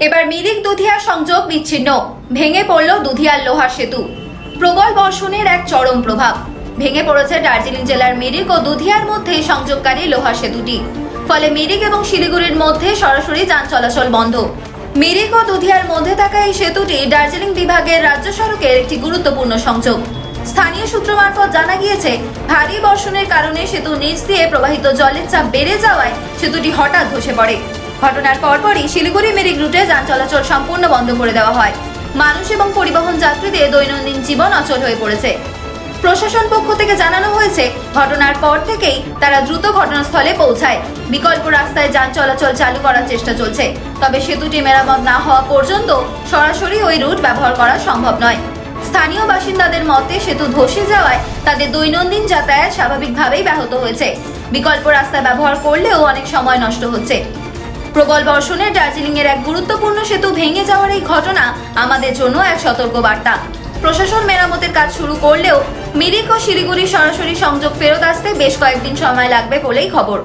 এবার মিরিক দুধিয়া সংযোগ বিচ্ছিন্ন। ভেঙে পড়ল দুধিয়ার লোহার সেতু। প্রবল বর্ষণের এক চরম প্রভাব। ভেঙে পড়েছে দার্জিলিং জেলার মিরিক ও দুধিয়ার মধ্যে সংযোগকারী লোহার সেতুটি। ফলে মিরিক এবং শিলিগুড়ির মধ্যে সরাসরি যান চলাচল বন্ধ। মিরিক ও দুধিয়ার মধ্যে থাকা এই সেতুটি দার্জিলিং বিভাগের রাজ্য সড়কের একটি গুরুত্বপূর্ণ সংযোগ। স্থানীয় সূত্র মারফত জানা গিয়েছে, ভারী বর্ষণের কারণে সেতু নিচ দিয়ে প্রবাহিত জলের চাপ বেড়ে যাওয়ায় সেতুটি হঠাৎ ধসে পড়ে। ঘটনার পরপরই শিলিগুড়ি মেরিক রুটে যান চলাচল সম্পূর্ণ বন্ধ করে দেওয়া হয়। মানুষ এবং পরিবহন যাত্রীদের দৈনন্দিন জীবন অচল হয়ে পড়েছে। প্রশাসন পক্ষ থেকে জানানো হয়েছে, ঘটনার পর থেকেই তারা দ্রুত ঘটনাস্থলে পৌঁছায়। বিকল্প রাস্তায় যান চলাচল চালু করার চেষ্টা চলছে। তবে সেতুটি মেরামত না হওয়া পর্যন্ত সরাসরি ওই রুট ব্যবহার করা সম্ভব নয়। স্থানীয় বাসিন্দাদের মতে, সেতু ধসে যাওয়ায় তাদের দৈনন্দিন যাতায়াত স্বাভাবিকভাবেই ব্যাহত হয়েছে। বিকল্প রাস্তা ব্যবহার করলেও অনেক সময় নষ্ট হচ্ছে। প্রবল বর্ষণে দার্জিলিং এর এক গুরুত্বপূর্ণ সেতু ভেঙে যাওয়ার এই ঘটনা আমাদের জন্য এক সতর্ক বার্তা প্রশাসন মেরামতের কাজ শুরু করলেও মিরিক ও শিলিগুড়ি সরাসরি সংযোগ ফেরত আসতে বেশ কয়েকদিন সময় লাগবে বলেই খবর।